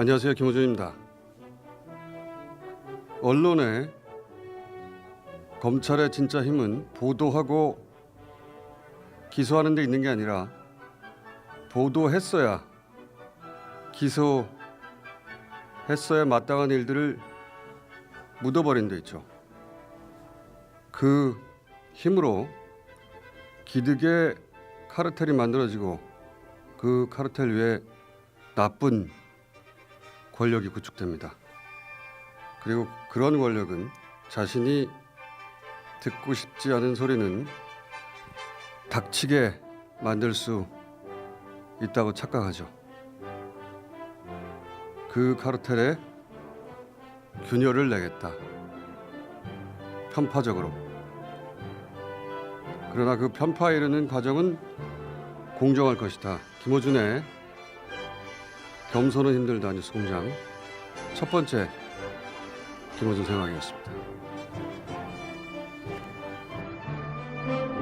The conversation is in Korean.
안녕하세요. 김호준입니다. 언론의 검찰의 진짜 힘은 보도하고 기소하는 데 있는 게 아니라 보도했어야 기소했어야 마땅한 일들을 묻어버린 데 있죠. 그 힘으로 기득의 카르텔이 만들어지고 그 카르텔 위에 나쁜 권력이 구축됩니다. 그리고 그런 권력은 자신이 듣고 싶지 않은 소리는 닥치게 만들 수 있다고 착각하죠. 그 카르텔에 균열을 내겠다. 편파적으로. 그러나 그 편파에 이르는 과정은 공정할 것이다. 김호준의 겸손은 힘들다 뉴스 공장 첫 번째 김호준 생각이었습니다.